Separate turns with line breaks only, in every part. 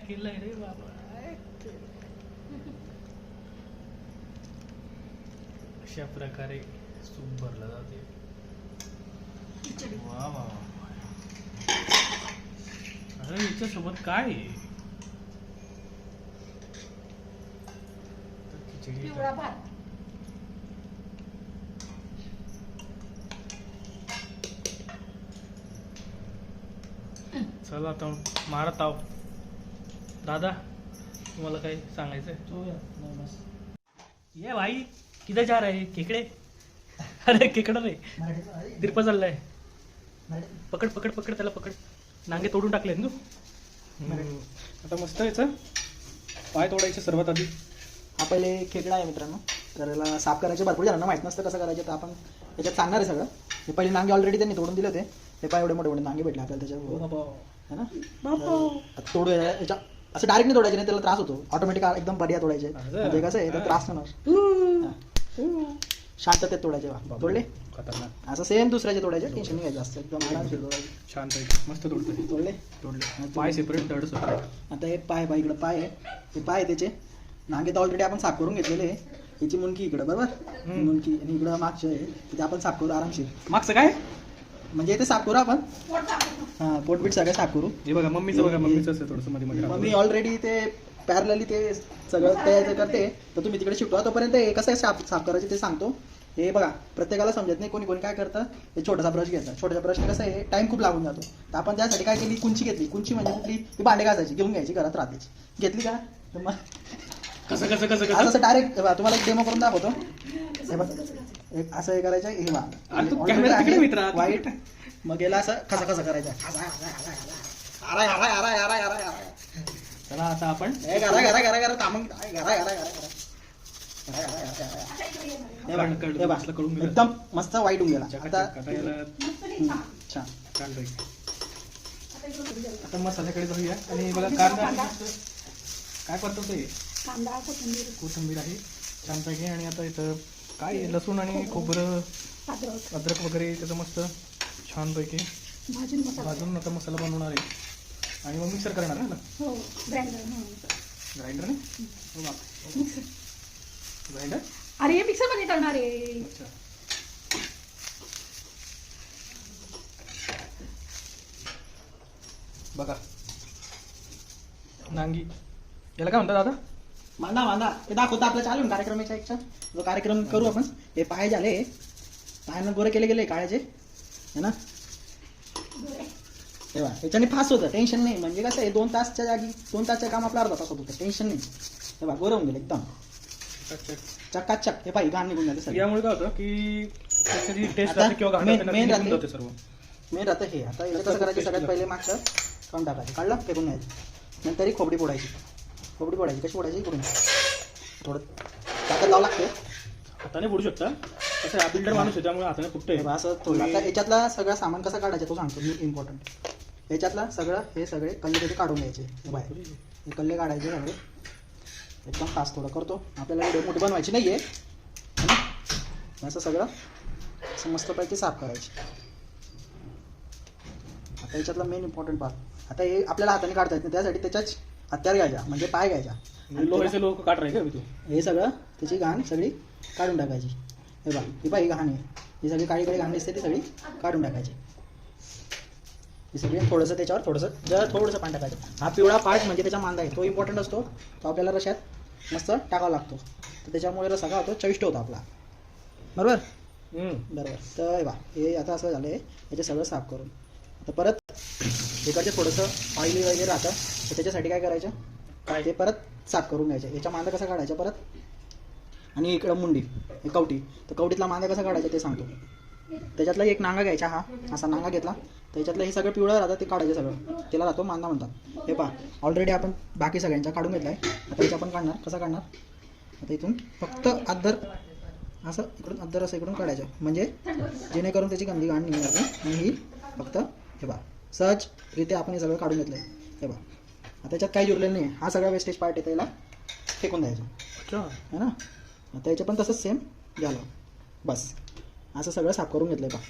केलंय रे बाबा अशा प्रकारे सूप भरलं जाते
खिचडी
वा वा वा. अरे याच्यासोबत काय आहे?
पिवळा भात
चला आता मारत आहो दादा तुम्हाला काही सांगायचं ये भाई किधर जा रहे? केकडे अरे केकडं रे. तिरपा चाललाय. पकड पकड पकड त्याला पकड. नांगे तोडून टाकले तू. आता मस्त याचं पाय तोडायचे सर्वात आधी.
हा पहिले खेकडा आहे मित्रांनो. तर याला साफ करायचे भरपूर जणांना माहीत नसतं कसं करायचं तर आपण याच्यात सांगणार आहे सगळं. हे पहिले नांगे ऑलरेडी त्यांनी तोडून दिले होते. हे पाय एवढे मोठे मोठे नांगे भेटले आपल्याला त्याच्यावर. है तर आता तोडू याच्या असं डायरेक्ट नाही तोडायचे नाही त्याला त्रास होतो. ऑटोमॅटिक एकदम बढिया तोडायचे? म्हणजे कसं आहे तर त्रास होणार. शांततेत तोडायचे तोडले? असं सेम दुसऱ्याचे तोडायचे. टेन्शन नाही घ्यायचं असतं एकदम
शांत मस्त तोडतोय.
तोडले?
तोडले. पाय सेपरेट सेपरेट
आता हे पाय पाय इकडं पाय आहे. हे पाय त्याचे. नांगे तर ऑलरेडी आपण साफ करून घेतलेले आहे. याची मुंडकी इकडं बरोबर. मुंडकी आणि इकडं मागचे आहे. तिथे आपण साफ करू आरामशीर.
मागचं काय?
म्हणजे इथे साफ करू आपण. हा पोटबीट सगळं साफ करू
हे बघा मम्मीचं बघा मम्मीचं असं थोडंसं मध्ये मध्ये
मग मी
राहतं.
ऑलरेडी ते पॅरलली ते सगळं तयार करते. तर तुम्ही तिकडे शिकवा तोपर्यंत हे कसं आहे साफ साफ करायचे ते सांगतो. हे बघा प्रत्येकाला समजत नाही कोणी कोणी काय करतं. हे छोटासा ब्रश घेतं. छोटासा ब्रश कसं आहे टाइम खूप लागून जातो. तर आपण त्यासाठी काय केली? कुंची घेतली. कुंची म्हणजे कुठली? ती भांडे घासायची घेऊन घ्यायची घरात राहतेची घेतली का? तर मग
कसं कसं कसं कसं
असं डायरेक्ट तुम्हाला एक डेमो करून दाखवतो हे बघ एक असं हे करायचं हे
अरे तू तिकडे.
वाईट मग याला असं कसा कसा करायचं
चला आता आपण
ए, घरा घरा घरा घरा थांबून घरा घरा घरा घरा घरा. घरा, घरा, घरा, घरा. हे बघ,
कळलं,
हे बघ.
मस्त कळून गेलं.
एकदम मस्त वाईट होऊन गेला. आता
मस्त नाही छान. आता
मसाल्याकडे जाऊया आणि बघा कांदा काय करतो ते
कांदा कोथिंबीर.
कोथिंबीर आहे छानपैकी आणि आता इथं काय लसूण आणि खोबरं
अद्रक.
अद्रक वगैरे त्याचं मस्त छानपैकी
भाजून मसाला.
भाजून आता मसाला बनवणार आहे. आणि मग मिक्सर करणार आहे ना?
हो ग्राइंडर
हो. बाप.
मिक्सर.
ग्राइंडर?
अरे हे मिक्सरमध्ये करणार आहे.
अच्छा. बघा. नांगी. याला काय म्हणतात दादा?
मांदा मांदा ते दाखवतो आपल्या चालू ना कार्यक्रमाच्या एकचा जो कार्यक्रम करू आपण हे पाय झाले. पायानं गोरे केले गेले काळ्याचे है ना? तेव्हा याच्याने फास्ट होतं. टेन्शन नाही. म्हणजे कसं आहे दोन तासच्या जागी दोन तासचं काम आपलं अर्धा तास होत होतं. टेन्शन नाही. तेव्हा गोरे होऊन गेले एकदम. चक्काचक हे पाहिजे घाण निघून जाते सगळं.
यामुळे काय होतं की त्याची जी टेस्ट
आता
राहते किंवा घाण सर्व.
मेन राहतं हे. आता कसं करायचं? सगळ्यात पहिले मागचं काढून टाकायचं. काढलं? फेकून घ्यायचं नंतर ही खोबडी फोडायची. खोबडी फोडायची कशी फोडायची इकडून? थोडं ताकद लावं लागते.
हाताने फोडू शकता. कसं आहे बिल्डर माणूस आहे त्यामुळे हाताने फुटतंय.
हे असं थोडं आता याच्यातला सगळं सामान कसं काढायचं तो सांगतो मी इम्पॉर्टंट याच्यातला सगळं हे सगळे कल्ले त्याचे काढून घ्यायचे हे बाहेर. हे कल्ले काढायचे सगळे. एकदम फास्ट थोडं करतो. आपल्याला व्हिडिओ मोठी बनवायची नाही आहे असं सगळं मस्तपैकी साफ करायचे. आता याच्यातला मेन इम्पॉर्टंट पार्ट आता हे आपल्याला हाताने काढता येत नाही त्यासाठी त्याच्याच हत्यार घ्यायच्या म्हणजे पाय घ्यायचा आणि
लोहाचे लोक काट राहील का तू?
हे सगळं त्याची घाण सगळी काढून टाकायची. हे बघा ही बाई घाण आहे. ही सगळी काळी काळी घाण दिसते ती सगळी काढून टाकायची. ही सगळी थोडंसं त्याच्यावर थोडंसं जरा थोडंसं पाणी टाकायचं. हा पिवळा पार्ट म्हणजे त्याचा मांदा आहे तो इम्पॉर्टंट असतो. तो आपल्याला रशात मस्त टाकावा लागतो. तर त्याच्यामुळे रसा काय होतो? चविष्ट होतो आपला. बरोबर. बरोबर. तर हे बा हे आता असं झालं आहे याचे सगळं साफ करून. आता परत इकडचे थोडंसं ऑइली वगैरे राहतं. तर त्याच्यासाठी काय करायचं? काय? ते परत साफ करून घ्यायचं. याच्या मांदा कसा काढायचा परत? आणि इकडं मुंडी हे कवटी तर कवटीतला मांदा कसा काढायचा ते सांगतो. त्याच्यातला एक नांगा घ्यायचा हा असा नांगा घेतला. त्याच्यातलं हे सगळं पिवळं राहतं ते काढायचं सगळं. त्याला राहतो मांदा म्हणतात. हे पहा ऑलरेडी आपण बाकी सगळ्यांचा काढून घेतला आहे आता याचा आपण काढणार कसा काढणार? आता इथून फक्त अद्दर असं इकडून अद्दर असं इकडून काढायचं. म्हणजे जेणेकरून त्याची गंदी घाण निघणार नाही. आणि ही फक्त हे बा सहजरित्या आपण हे सगळं काढून घेतलं आहे हे बा आता याच्यात काही उरलेलं नाही हा सगळा वेस्टेज पार्ट आहे त्याला फेकून द्यायचं.
अच्छा.
है ना? आता याचे पण तसंच सेम झालं. बस. असं सगळं साफ करून घेतलं आहे बा.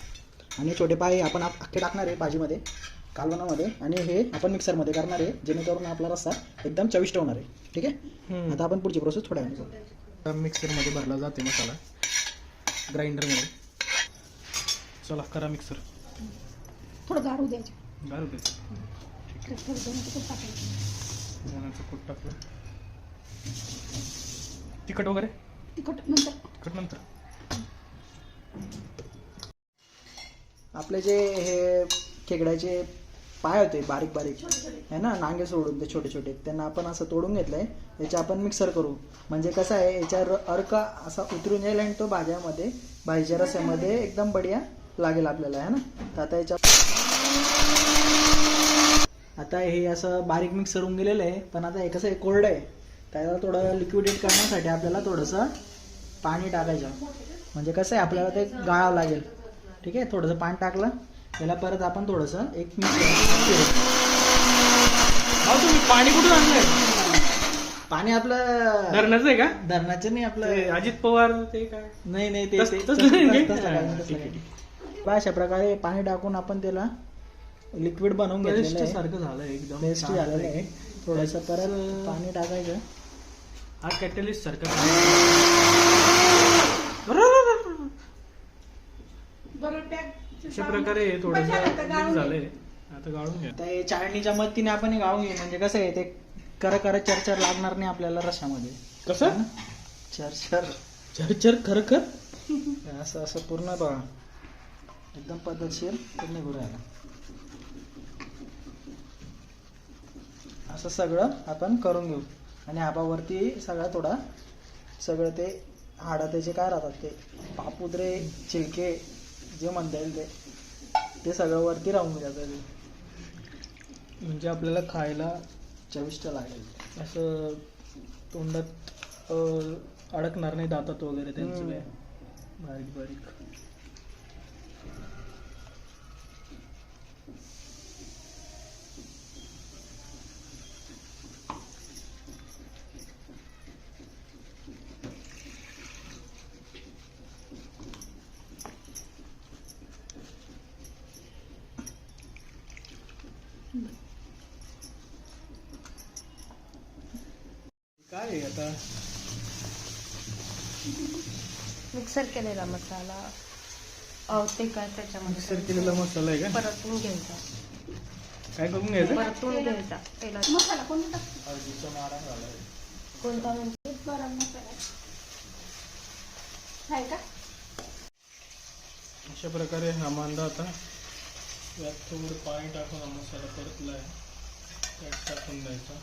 आणि छोटे पाय आपण आप- अख्खे टाकणार आहे भाजीमध्ये कालवणामध्ये. आणि हे आपण मिक्सरमध्ये करणार आहे जेणेकरून आपला रस्सा एकदम चविष्ट होणार आहे. ठीक आहे? आता आपण पुढची प्रोसेस थोड्या.
मिक्सरमध्ये भरला जाते मसाला. ग्राइंडरमध्ये चला करा मिक्सर
थोडं गारू द्यायचं.
घालू दे
थोडं थोडं तूप टाकायचं
धण्याचं कूट टाकलं. तिखट वगैरे?
तिखट नंतर.
तिखट नंतर.
आपले जे हे खेकड्याचे पाय होते बारीक बारीक आहे ना? नांगे सोडून ते छोटे छोटे. त्यांना आपण असं तोडून घेतलंय. याचे आपण मिक्सर करू. म्हणजे कसं आहे याच्यावर अर्क असा उतरून जाईल आणि तो भाज्यामध्ये. भाजीच्या रस्यामध्ये एकदम बढिया लागेल आपल्याला आहे ना? तर आता याच्या आता हे असं बारीक मिक्स होऊन गेलेलं आहे पण आता हे कसं आहे कोल्ड आहे. त्याला थोडं लिक्विडेट करण्यासाठी आपल्याला थोडंसं पाणी टाकायचं. म्हणजे कसं आहे आपल्याला ते गाळावं लागेल. ठीक आहे थोडंसं पाणी टाकलं त्याला परत आपण थोडंसं एक
तुम्ही पाणी कुठून आणलंय?
पाणी आपलं
धरणाचं आहे का?
धरणाचं नाही
ते
आपलं
अजित पवार ते काय?
नाही नाही ते. अशा प्रकारे पाणी टाकून आपण त्याला लिक्विड बनवून घेतलेलं
सारखं झालं एकदम
पेस्ट झालेलं आहे. थोडंसं परत पाणी टाकायचं.
हा कॅटलिस्ट सारखं अशा प्रकारे थोडस झालंय. आता गाळून घ्या.
आता हे चाळणीच्या मदतीने आपण गाळून घेऊ म्हणजे कसं आहे ते कर कर चरचर लागणार नाही आपल्याला रशामध्ये.
कसं?
चरचर
चरचर खरं खर?
असं असं पूर्ण बघा. एकदम पद्धतशीर पूर्ण करू असं सगळं आपण करून घेऊ. आणि आबावरती सगळं थोडा सगळं ते हाडं त्याचे काय राहतात ते पापुद्रे चिलके जे म्हणता येईल ते ते सगळं वरती राहून जातं
म्हणजे आपल्याला खायला
चविष्ट लागेल.
असं तोंडात अडकणार नाही दातात वगैरे त्यांचं बारीक बारीक काय आहे आता.
मिक्सर केलेला मसाला. अहो ते काय त्याच्यामध्ये?
मिक्सर केलेला मसाला आहे का?
परतून घ्यायचा.
काय करून घ्यायचं?
परतून घ्यायचा.
मसाला कोणता?
कोणता म्हणजे?
गरम मसाला. आहे का?
अशा प्रकारे हा मांदा आता यात थोडं पाणी टाकून हा मसाला परतला आहे. त्यात टाकून द्यायचा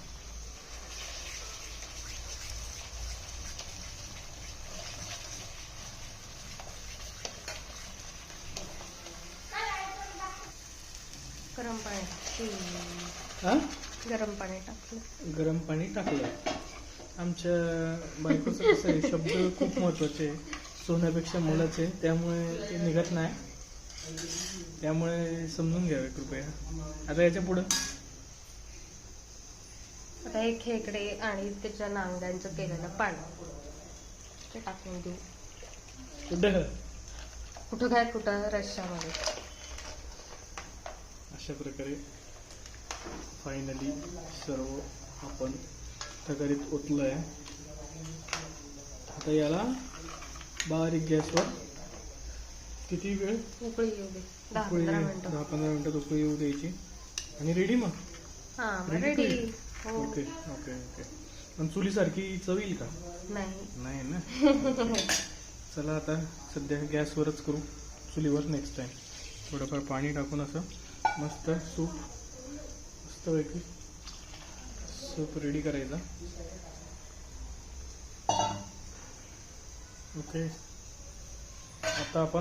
गरम पाणी शी.
हा?
गरम पाणी टाकलं.
गरम पाणी टाकलं. आमच्या बायकोचं कसं आहे शब्द खूप महत्त्वाचे आहे. सोन्यापेक्षा मोलाचे त्यामुळे ते निघत नाही. त्यामुळे समजून घ्यावे कृपया. आता याच्या पुढं?
आता हे खेकडे आणि त्याच्या नांग्यांचं केलेलं पाणी ते टाकून देऊ.
कुठं
कुठं काय कुठं रश्श्यामध्ये
अशा प्रकारे. फायनली सर्व आपण तगारीत ओतलं आहे आता याला बारीक गॅसवर किती वेळ?
उकळी येऊ दे दहा
उकळी
पंधरा
दहा
मिनिटं
पंधरा मिनिटात उकळी येऊ द्यायची. आणि रेडी मग?
हा
Ready
रेडी? हो.
ओके ओके ओके पण चुलीसारखी चव येईल का?
नाही.
नाही ना? चला आता सध्या गॅसवरच करू. चुलीवर नेक्स्ट टाइम थोडंफार पाणी टाकून असं मस्त सूप मस्तपैकी सूप रेडी करायचा. ओके आता आपण